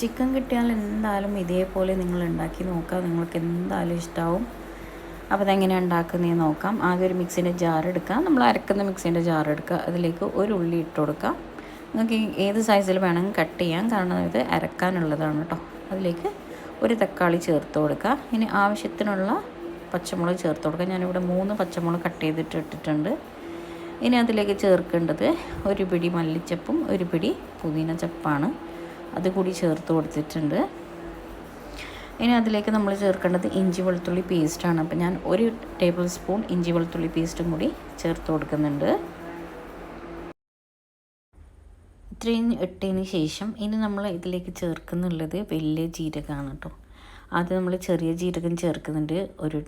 Chicken കിട്ടിയാൽ എന്തായാലും ഇതേപോലെ നിങ്ങൾ ഉണ്ടാക്കി നോക്കാം നിങ്ങൾക്ക് എന്തായാലും ഇഷ്ടമാവും അപ്പോൾ അതെങ്ങനെ ഉണ്ടാക്കുന്നതെന്ന് നോക്കാം. ആദ്യം ഒരു മിക്സിന്റെ ജാർ എടുക്കുക. നമ്മൾ അരക്കുന്ന മിക്സിന്റെ ജാർ എടുക്കുക. അതിലേക്ക് ഒരു ഉള്ളി ഇട്ട് കൊടുക്കുക. നിങ്ങൾക്ക് ഏത് സൈസിൽ വേണമെങ്കിൽ കട്ട് ചെയ്യാം. കാരണം ഇത് അരക്കാനുള്ളതാണ് കേട്ടോ. അതിലേക്ക് ഒരു തക്കാളി ചേർത്ത് കൊടുക്കുക. ഇനി ആവശ്യത്തിനുള്ള പച്ചമുളക് ചേർത്ത് കൊടുക്കുക. ഞാനിവിടെ മൂന്ന് പച്ചമുളക് കട്ട് ചെയ്തിട്ട് ഇട്ടിട്ടുണ്ട്. ഇനി അതിലേക്ക് ചേർക്കേണ്ടത് ഒരു പിടി മല്ലിച്ചപ്പും ഒരു പിടി പുതിന ചപ്പാണ്. അതുകൂടി ചേർത്ത് കൊടുത്തിട്ടുണ്ട്. ഇനി അതിലേക്ക് നമ്മൾ ചേർക്കേണ്ടത് ഇഞ്ചി വെളുത്തുള്ളി പേസ്റ്റാണ് അപ്പോൾ ഞാൻ ഒരു ടേബിൾ സ്പൂൺ ഇഞ്ചി വെളുത്തുള്ളി പേസ്റ്റും കൂടി ചേർത്ത് കൊടുക്കുന്നുണ്ട്. ഇത്രയും ഇട്ടതിന് ശേഷം ഇനി നമ്മൾ ഇതിലേക്ക് ചേർക്കുന്നുള്ളത് വലിയ ജീരകമാണ് കേട്ടോ ആദ്യം നമ്മൾ ചെറിയ ജീരകം ചേർക്കുന്നുണ്ട്. ഒരു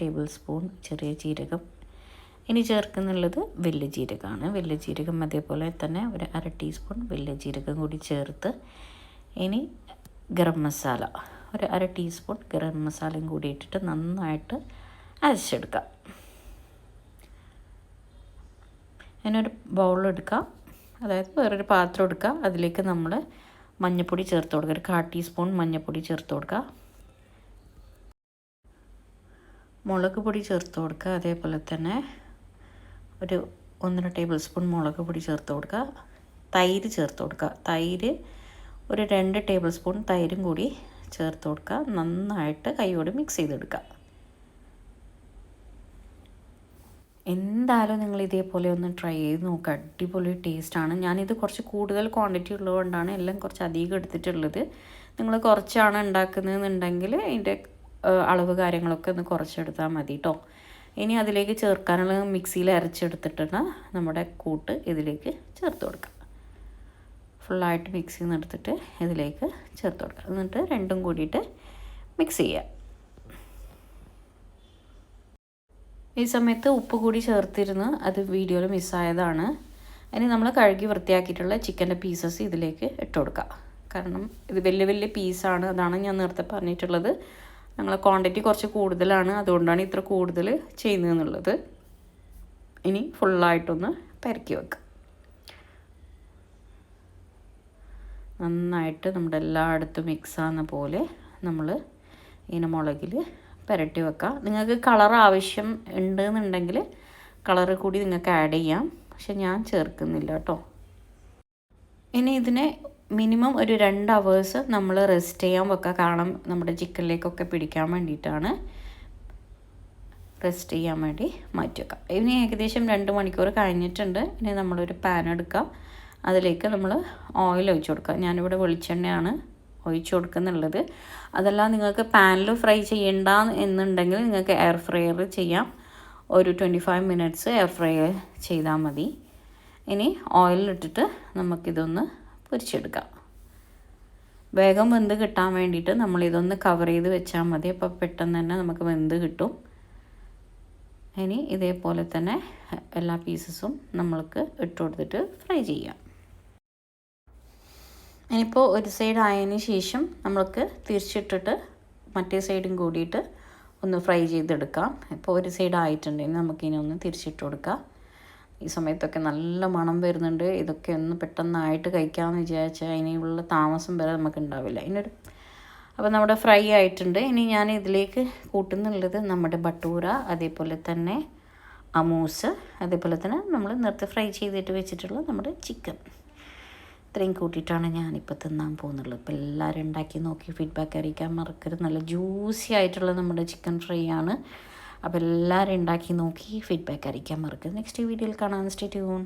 ടേബിൾ സ്പൂൺ ചെറിയ ജീരകം. ഇനി ചേർക്കുന്നുള്ളത് വലിയ ജീരകമാണ്. വലിയ ജീരകം അതേപോലെ തന്നെ ഒരു അര ടീസ്പൂൺ വലിയ ജീരകം കൂടി ചേർത്ത് ഇനി ഗരം മസാല. ഒരു അര ടീസ്പൂൺ ഗരം മസാലയും കൂടി ഇട്ടിട്ട് നന്നായിട്ട് അരച്ചെടുക്കാം. അതിനൊരു ബൗളെടുക്കാം അതായത് വേറൊരു പാത്രം എടുക്കുക അതിലേക്ക് നമ്മൾ മഞ്ഞൾപ്പൊടി ചേർത്ത് കൊടുക്കുക ഒരു കാ ടീസ്പൂൺ മഞ്ഞൾപ്പൊടി ചേർത്ത് കൊടുക്കുക മുളക് പൊടി ചേർത്ത് കൊടുക്കുക. അതേപോലെ തന്നെ ഒരു ഒന്നര ടേബിൾ സ്പൂൺ മുളക് പൊടി ചേർത്ത് കൊടുക്കുക. തൈര് ചേർത്ത് കൊടുക്കുക. തൈര് ഒരു രണ്ട് ടേബിൾ സ്പൂൺ തൈരും കൂടി ചേർത്ത് കൊടുക്കുക. നന്നായിട്ട് കൈയോട് മിക്സ് ചെയ്തെടുക്കുക. എന്തായാലും നിങ്ങൾ ഇതേപോലെ ഒന്ന് ട്രൈ ചെയ്ത് നോക്കുക അടിപൊളി ടേസ്റ്റാണ് ഞാനിത് കുറച്ച് കൂടുതൽ ക്വാണ്ടിറ്റി ഉള്ളതുകൊണ്ടാണ് എല്ലാം കുറച്ച് അധികം എടുത്തിട്ടുള്ളത്. നിങ്ങൾ കുറച്ചാണ് ഉണ്ടാക്കുന്നതെന്നുണ്ടെങ്കിൽ അതിന്റെ അളവ് കാര്യങ്ങളൊക്കെ ഒന്ന് കുറച്ചെടുത്താൽ മതി കേട്ടോ ഇനി അതിലേക്ക് ചേർക്കാനുള്ള മിക്സിയിൽ അരച്ചെടുത്തിട്ടാണ് നമ്മുടെ കൂട്ട് ഇതിലേക്ക് ചേർത്ത് കൊടുക്കുക ഫുള്ളായിട്ട് മിക്സ് ചെയ്തെടുത്തിട്ട് ഇതിലേക്ക് ചേർത്ത് കൊടുക്കുക. എന്നിട്ട് രണ്ടും കൂടിയിട്ട് മിക്സ് ചെയ്യുക. ഈ സമയത്ത് ഉപ്പ് കൂടി ചേർത്തിരുന്ന് അത് വീഡിയോയിൽ മിസ്സായതാണ്. ഇനി നമ്മൾ കഴുകി വൃത്തിയാക്കിയിട്ടുള്ള ചിക്കന്റെ പീസസ് ഇതിലേക്ക് ഇട്ട് കൊടുക്കുക. കാരണം ഇത് വലിയ വലിയ പീസാണ് അതാണ് ഞാൻ നേരത്തെ പറഞ്ഞിട്ടുള്ളത്. ഞങ്ങളെ ക്വാണ്ടിറ്റി കുറച്ച് കൂടുതലാണ്. അതുകൊണ്ടാണ് ഇത്ര കൂടുതൽ ചെയ്യുന്നതെന്നുള്ളത്. ഇനി ഫുള്ളായിട്ടൊന്ന് പരക്കി വെക്കുക. നന്നായിട്ട് നമ്മുടെ എല്ലായിടത്തും മിക്സ് ആകുന്ന പോലെ നമ്മൾ ഇങ്ങനെ മുളകിൽ പുരട്ടി വെക്കാം. നിങ്ങൾക്ക് കളർ ആവശ്യം ഉണ്ടെന്നുണ്ടെങ്കിൽ കളർ കൂടി നിങ്ങൾക്ക് ആഡ് ചെയ്യാം. പക്ഷെ ഞാൻ ചേർക്കുന്നില്ല കേട്ടോ. ഇനി ഇതിനെ മിനിമം ഒരു രണ്ട് അവേഴ്സ് നമ്മൾ റെസ്റ്റ് ചെയ്യാൻ വെക്കുക കാരണം നമ്മുടെ ചിക്കനിലേക്കൊക്കെ പിടിക്കാൻ വേണ്ടിയിട്ടാണ് റെസ്റ്റ് ചെയ്യാൻ വേണ്ടി മാറ്റി വെക്കാം. ഇനി ഏകദേശം രണ്ട് മണിക്കൂർ കഴിഞ്ഞിട്ടുണ്ട്. ഇനി നമ്മളൊരു പാൻ എടുക്കുക അതിലേക്ക് നമ്മൾ ഓയിൽ ഒഴിച്ചു കൊടുക്കുക. ഞാനിവിടെ വെളിച്ചെണ്ണയാണ് ഒഴിച്ചു കൊടുക്കുന്നുള്ളത്. അതല്ല നിങ്ങൾക്ക് പാനിൽ ഫ്രൈ ചെയ്യണ്ട എന്നുണ്ടെങ്കിൽ നിങ്ങൾക്ക് എയർ ഫ്രയർ ചെയ്യാം. ഒരു twenty five minutes air fry ചെയ്താൽ മതി. ഇനി ഓയിലിട്ടിട്ട് നമുക്കിതൊന്ന് പൊരിച്ചെടുക്കാം. വേഗം വെന്ത് കിട്ടാൻ വേണ്ടിയിട്ട് നമ്മളിതൊന്ന് കവർ ചെയ്ത് വെച്ചാൽ മതി. അപ്പോൾ പെട്ടെന്ന് തന്നെ നമുക്ക് വെന്ത് കിട്ടും. ഇനി ഇതേപോലെ തന്നെ എല്ലാ പീസസും നമ്മൾക്ക് ഇട്ട് കൊടുത്തിട്ട് ഫ്രൈ ചെയ്യാം. ഇനിയിപ്പോൾ ഒരു സൈഡ് ആയതിന് ശേഷം നമ്മൾക്ക് തിരിച്ചിട്ടിട്ട് മറ്റേ സൈഡും കൂടിയിട്ട് ഒന്ന് ഫ്രൈ ചെയ്തെടുക്കാം. ഇപ്പോൾ ഒരു സൈഡ് ആയിട്ടുണ്ടെങ്കിൽ നമുക്കിനി ഒന്ന് തിരിച്ചിട്ട് കൊടുക്കാം. ഈ സമയത്തൊക്കെ നല്ല മണം വരുന്നുണ്ട്. ഇതൊക്കെ ഒന്ന് പെട്ടെന്നായിട്ട് കഴിക്കാമെന്ന് വിചാരിച്ചാൽ അതിനുള്ള താമസം വരെ നമുക്ക് ഉണ്ടാവില്ല. ഇതിനൊരു അപ്പോൾ നമ്മുടെ ഫ്രൈ ആയിട്ടുണ്ട്. ഇനി ഞാൻ ഇതിലേക്ക് കൂട്ടുന്നുള്ളത് നമ്മുടെ ബട്ടൂര അതേപോലെ തന്നെ അമൂസ് അതേപോലെ തന്നെ നമ്മൾ നേരത്തെ ഫ്രൈ ചെയ്തിട്ട് വെച്ചിട്ടുള്ള നമ്മുടെ ചിക്കൻ ഇത്രയും കൂട്ടിയിട്ടാണ് ഞാനിപ്പോൾ തിന്നാൻ പോകുന്നുള്ളത്. ഇപ്പോൾ എല്ലാവരും ഉണ്ടാക്കി നോക്കി ഫീഡ്ബാക്ക് അറിയിക്കാൻ മറക്കരുത്. നല്ല ജ്യൂസി ആയിട്ടുള്ള നമ്മുടെ ചിക്കൻ ഫ്രൈ ആണ്. അപ്പോൾ എല്ലാവരും ഉണ്ടാക്കി നോക്കി ഫീഡ്ബാക്ക് അറിയിക്കാൻ മറക്കരുത്. നെക്സ്റ്റ് വീഡിയോയിൽ കാണാൻ സ്റ്റേ ട്യൂൺ